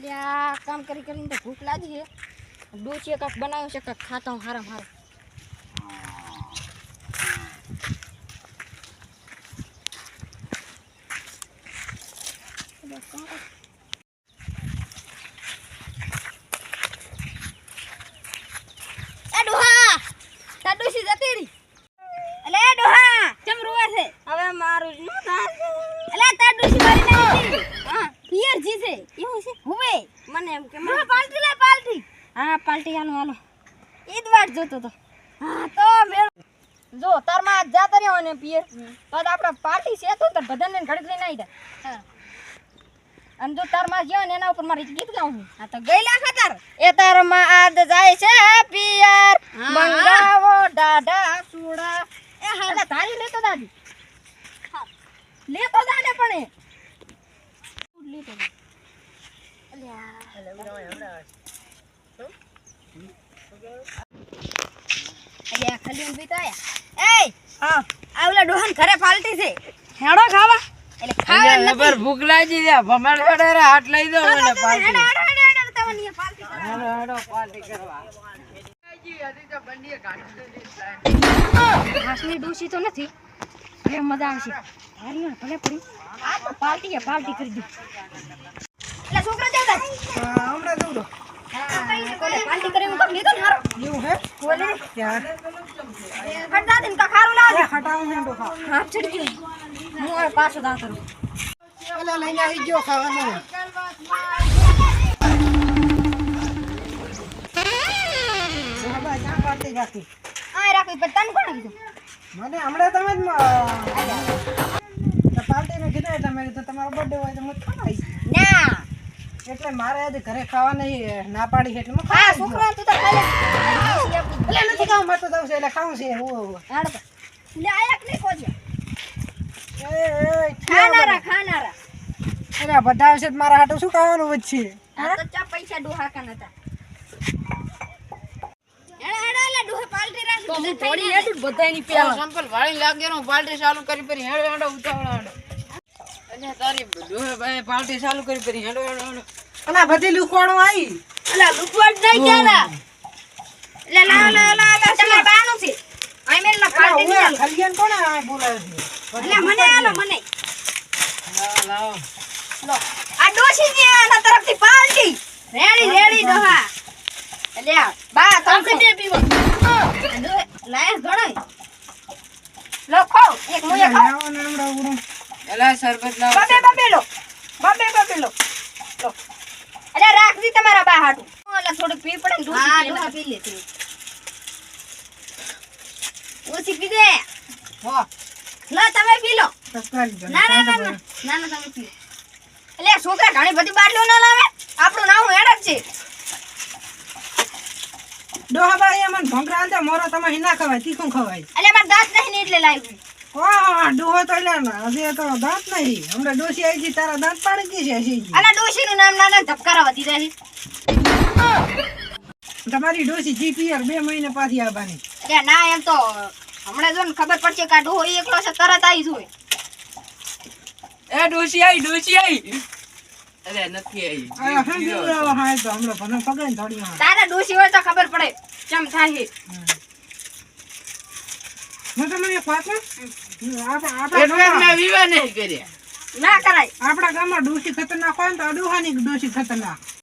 એટલે આ કામ કરી કરીને તો ભૂખ લાગી છે. ડોચીએ કાંક બનાવ્યું છે, કાંક ખાતા હું હારા હારા Thank એ ડોહા તાર ડોશી જતી રહી અલે એ ડોહા કેમ રોવે છે હવે મારું જ નું થાય અલે તાર ડોશી મારી નાખી હા પિયર જી છે એવું છે હવે મને એમ કે મને પાલટી લે પાલટી. હા પાલટી હાલો હાલો. ઈદ વાટ જોતો તો. હા તો મેળ. જો તારમાં જાતા રહ્યો ને પિયર તો આપણે પાર્ટી છે તો બધાને ઘડીક લઈને આવી જાય અને જો તારમાં ગયો ને એના ઉપર મારી ગીત ગાઉં છું. આ તો ગઈ ખતર એ તારમાં આદ જાય છે પિયર. મંગાવો દાડા સુડા એ હા તારી લેતો દાદી લેતો દાને પણ એ લેતો જા. અલ્યા. અલ્યા ખાલી ઊભી તો આયા એય હા આ ઓલા ડોહાન ઘરે પાલટી છે હેડો ખાવા એટલે ખાવા એટલે ભૂખ લાગી છે ભમાડ વડે હાથ લઈ દો તો દીધી નથી હવે મજા આવશે પાલટી પડી પાર્ટી કરી દી એટલે છોકરા જાવ તા હમણાં દઉં તો હું ને હારો એવું હે બોલે ત્યાં ફટતા દિન કા ખારું લાવજે ખટાવું હેંડો ખા હા ચડી ગયો હું હવે પાછો કરું લઈને આવી ગયો ખાવાનું બાબા ક્યાં પાર્ટી રાખી આ રાખી પણ તને કોણે કીધું મને હમણાં તમે જ પાર્ટીને કીધું એટલે મેં કીધું તમારો બર્થડે હોય તો ખાઈ ના એટલે મારે આજે ઘરે ખાવા નહીં ના પાડી એટલે હું હા છોકરા તું તો ખાઈ એટલે નથી ખાવું મારતો તો દઉં છે એટલે ખાવું છે. હું હું. લે આયક નહીં કોજે એ એ ખાનારા ખાનારા. અરે બધા આવશે મારા હાટું શું ખાવાનું વચ્ચે આ તો ચા પૈસા ડોહા કન હતા. હેડા હેડા લે ડોહે પાલટી રાખી. તો હું થોડી હેડું બધાની સંપલ વાળી લાગ્યો નો પાલટી ચાલુ કરી પરી હેડ હેડો ઉતાવળા હેડો. અલ્યા તારી ભાઈ પાર્ટી ચાલુ કરી પરી હેડો હેડો હેડો. અલા બધી લુખવાડો આવી. અલા લુકવાડ નહીં ક્યારા લે લા લા લા લા તમાર બાનું છે. આઈ મેલ ના પાર્ટી ની ખલિયન કોણ આ બોલાવે છે? અલા મને આલો મને. લાવો લાવો. લો. આ ડોશી ની આના તરફથી પાલટી. રેડી રેડી ડોહા. એટલે બા તમને બે પીવો. લાય ઘણો લખો એક મુયા ખો લાવો ને હમણાં ઉડો. એલા શરબત લાવો. બબે બબે લો. બબે બબે લો. લો. અરે રાખજી તમારા બા હાટુ. ઓલા થોડું પી પડે દૂધ હા દૂધ પી લે તું. ઓછી પી દે હો. લો તમે પી લો. ના ના ના ના ના ના તમે પી લો. એટલે છોકરા ઘણી બધી બાટલીઓ ના લાવે. આપણું નામ હેડ છે ડોહા ભાઈ મને ભંગરા આલતા મોરો તમે ના ખવાય તીખું ખવાય. એટલે મારે દાંત નહીં એટલે લાવ્યું ડોહો તો લે ને હજી તો દાંત નહીં. હમણાં ડોસી આવી ગઈ તારા દાંત પાડી ગઈ છે હજી આના ડોસી નું નામ ના ના ધબકારા વધી જાય તમારી ડોસી જીપીઆર બે મહિને પાછી આવવાની. એટલે ના એમ તો હમણાં જો ને ખબર પડશે કે આ ડોહો એકલો છે તરત આવી જોય એ ડોસી આઈ ડોસી આઈ. અરે નથી આવી. તારા ડોસી હોય તો ખબર પડે કેમ થાય છે હું તમને એક વાત કહું? આપણા ગામમાં- વિવાહ નહીં કર્યા. ના કરાય. આપણા ગામમાં ડોસી ખતરનાક હોય ને તો ડોહાની ડોસી ખતરનાક.